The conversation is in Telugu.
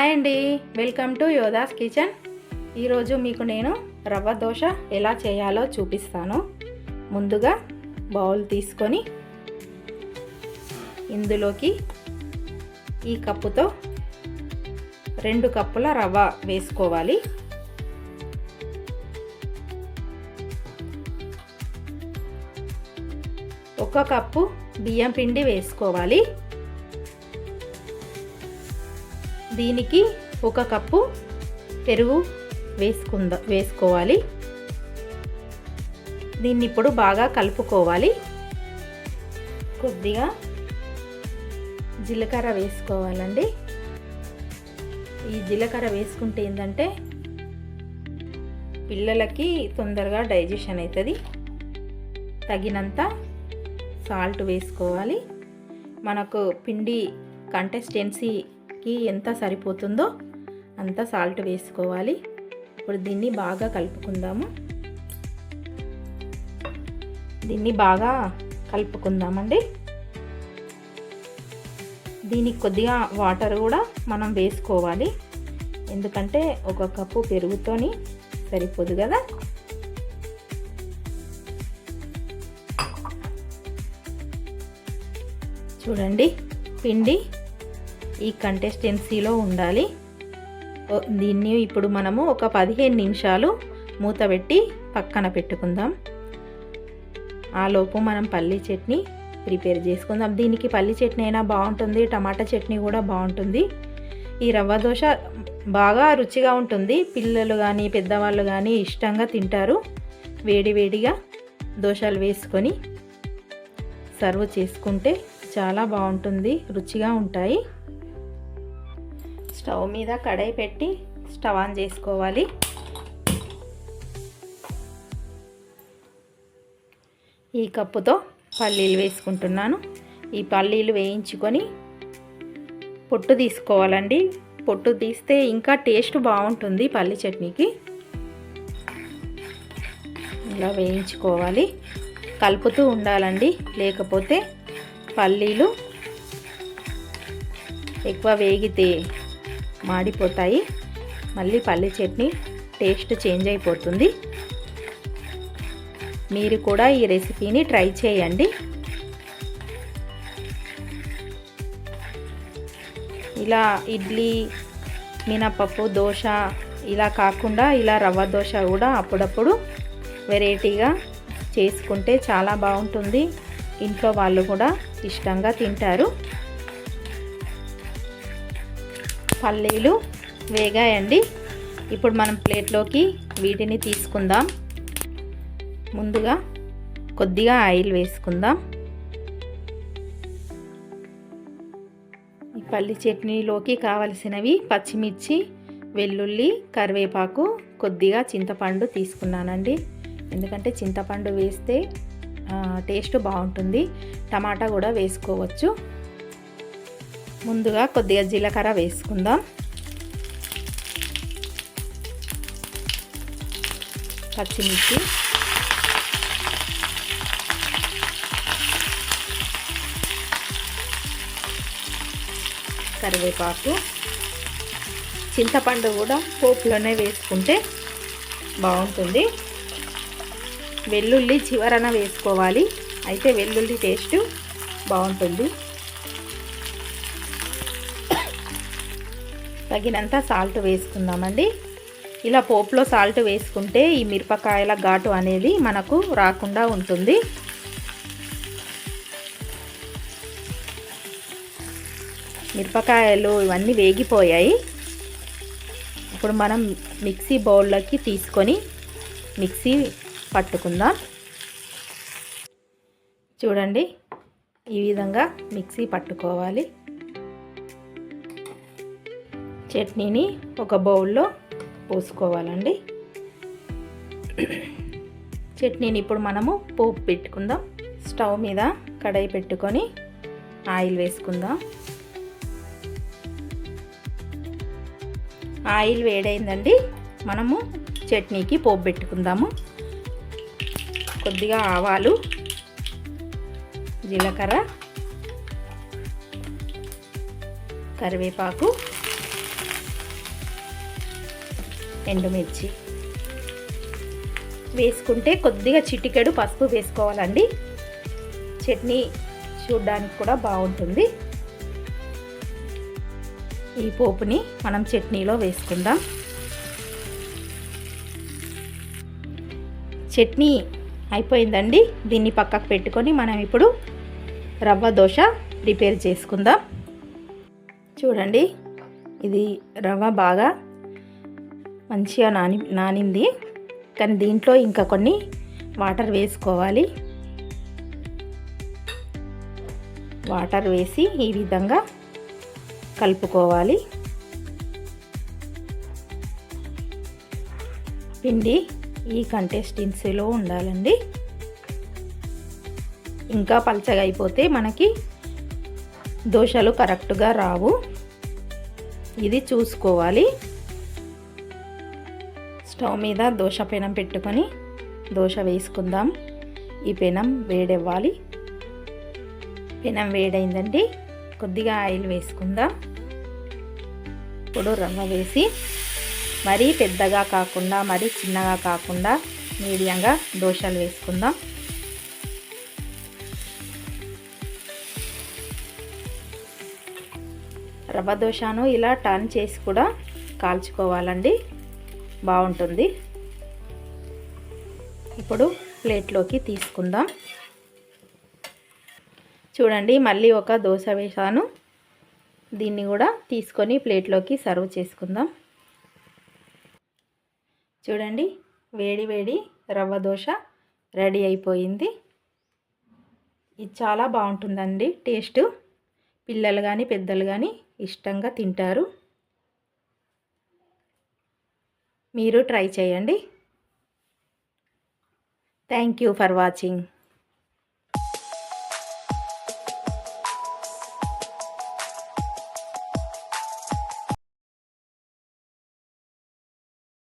హాయ్ అండి. Welcome to Yodha's kitchen. ఈరోజు మీకు నేను రవ్వ దోశ ఎలా చేయాలో చూపిస్తాను. ముందుగా బౌల్ తీసుకొని ఇందులోకి ఈ కప్పుతో రెండు కప్పుల రవ్వ వేసుకోవాలి. ఒక కప్పు బియ్యం పిండి వేసుకోవాలి. దీనికి ఒక కప్పు పెరుగు వేసుకుందా వేసుకోవాలి. దీన్ని ఇప్పుడు బాగా కలుపుకోవాలి. కొద్దిగా జీలకర్ర వేసుకోవాలండి. ఈ జీలకర్ర వేసుకుంటే ఏంటంటే పిల్లలకి తొందరగా డైజెషన్ అవుతుంది తగినంత సాల్ట్ వేసుకోవాలి. మనకు పిండి కంటెస్టెన్సీ కి ఎంత సరిపోతుందో అంత సాల్ట్ వేసుకోవాలి. ఇప్పుడు దీన్ని బాగా కలుపుకుందాము. దీన్ని బాగా కలుపుకుందామండి. దీనికి కొద్దిగా వాటర్ కూడా మనం వేసుకోవాలి. ఎందుకంటే ఒక కప్పు పెరుగుతోని సరిపోదు కదా. చూడండి పిండి ఈ కంటెస్టెన్సీలో ఉండాలి. దీన్ని ఇప్పుడు మనము ఒక పదిహేను నిమిషాలు మూత పెట్టి పక్కన పెట్టుకుందాం. ఆలోపు మనం పల్లి చట్నీ ప్రిపేర్ చేసుకుందాం. దీనికి పల్లి చట్నీ అయినా బాగుంటుంది టమాటా చట్నీ కూడా బాగుంటుంది. ఈ రవ్వ దోశ బాగా రుచిగా ఉంటుంది. పిల్లలు కానీ పెద్దవాళ్ళు కానీ ఇష్టంగా తింటారు. వేడివేడిగా దోశలు వేసుకొని సర్వ్ చేసుకుంటే చాలా బాగుంటుంది రుచిగా ఉంటాయి. స్టవ్ మీద కడాయి పెట్టి స్టవ్ ఆన్ చేసుకోవాలి. ఈ కప్పుతో పల్లీలు వేసుకుంటున్నాను. ఈ పల్లీలు వేయించుకొని పొట్టు తీసుకోవాలండి. పొట్టు తీస్తే ఇంకా టేస్ట్ బాగుంటుంది పల్లి చట్నీకి. ఇలా వేయించుకోవాలి. కలుపుతూ ఉండాలండి. లేకపోతే పల్లీలు ఎక్కువ వేగితే మాడిపోతాయి. మళ్ళీ పల్లి చట్నీ టేస్ట్ చేంజ్ అయిపోతుంది. మీరు కూడా ఈ రెసిపీని ట్రై చేయండి. ఇలా ఇడ్లీ మినపప్పు దోశ ఇలా కాకుండా ఇలా రవ్వ దోశ కూడా అప్పుడప్పుడు వెరైటీగా చేసుకుంటే చాలా బాగుంటుంది. ఇంట్లో వాళ్ళు కూడా ఇష్టంగా తింటారు. పల్లీలు వేగాయండి. ఇప్పుడు మనం ప్లేట్లోకి వీటిని తీసుకుందాం. ముందుగా కొద్దిగా ఆయిల్ వేసుకుందాం. ఈ పల్లి చట్నీలోకి కావలసినవి పచ్చిమిర్చి వెల్లుల్లి కరివేపాకు కొద్దిగా చింతపండు తీసుకున్నానండి. ఎందుకంటే చింతపండు వేస్తే టేస్ట్ బాగుంటుంది. టమాటా కూడా వేసుకోవచ్చు. ముందుగా కొద్దిగా జీలకర్ర వేసుకుందాం. పచ్చిమిర్చి. కరివేపాకు. చింతపండు కూడా పోపులోనే వేసుకుంటే బాగుంటుంది. వెల్లుల్లి చివరన వేసుకోవాలి. అయితే వెల్లుల్లి టేస్ట్ బాగుంటుంది. తగినంత సాల్ట్ వేసుకుందామండి. ఇలా పోపులో సాల్ట్ వేసుకుంటే ఈ మిరపకాయల ఘాటు అనేది మనకు రాకుండా ఉంటుంది. మిరపకాయలు ఇవన్నీ వేగిపోయాయి. ఇప్పుడు మనం మిక్సీ బౌల్లోకి తీసుకొని మిక్సీ పట్టుకుందాం. చూడండి ఈ విధంగా మిక్సీ పట్టుకోవాలి. చట్నీని ఒక బౌల్లో పోసుకోవాలండి. చట్నీని ఇప్పుడు మనము పోపు పెట్టుకుందాం. స్టవ్ మీద కడాయి పెట్టుకొని ఆయిల్ వేసుకుందాం. ఆయిల్ వేడైందండి. మనము చట్నీకి పోపు పెట్టుకుందాము. కొద్దిగా ఆవాలు జీలకర్ర కరివేపాకు ఎండుమిర్చి వేసుకుంటే కొద్దిగా చిటికెడు పసుపు వేసుకోవాలండి. చట్నీ చూడ్డానికి కూడా బాగుంటుంది. ఈ పోపుని మనం చట్నీలో వేసుకుందాం. చట్నీ అయిపోయిందండి. దీన్ని పక్కకు పెట్టుకొని మనం ఇప్పుడు రవ్వ దోశ ప్రిపేర్ చేసుకుందాం. చూడండి ఇది రవ్వ బాగా మంచిగా నాని నానింది. కానీ దీంట్లో ఇంకా కొన్ని వాటర్ వేసుకోవాలి. వాటర్ వేసి ఈ విధంగా కలుపుకోవాలి. పిండి ఈ కంటెస్టెన్సీలో ఉండాలండి. ఇంకా పలచగా అయిపోతే మనకి దోశలు కరెక్ట్గా రావు. ఇది చూసుకోవాలి. స్టవ్ మీద దోశ పెనం పెట్టుకొని దోశ వేసుకుందాం. ఈ పెనం వేడెవ్వాలి. పెనం వేడైందండి. కొద్దిగా ఆయిల్ వేసుకుందాం. ఇప్పుడు రవ్వ వేసి మరీ పెద్దగా కాకుండా మరీ చిన్నగా కాకుండా మీడియంగా దోశలు వేసుకుందాం. రవ్వ దోశను ఇలా టర్న్ చేసి కూడా కాల్చుకోవాలండి. బాగుంటుంది. ఇప్పుడు ప్లేట్లోకి తీసుకుందాం. చూడండి మళ్ళీ ఒక దోశ వేసాను దీన్ని కూడా తీసుకొని ప్లేట్లోకి సర్వ్ చేసుకుందాం. చూడండి వేడి వేడి రవ్వ దోశ రెడీ అయిపోయింది. ఇది చాలా బాగుంటుందండి టేస్ట్. పిల్లలు కానీ పెద్దలు కానీ ఇష్టంగా తింటారు. మీరు ట్రై చేయండి. Thank you for watching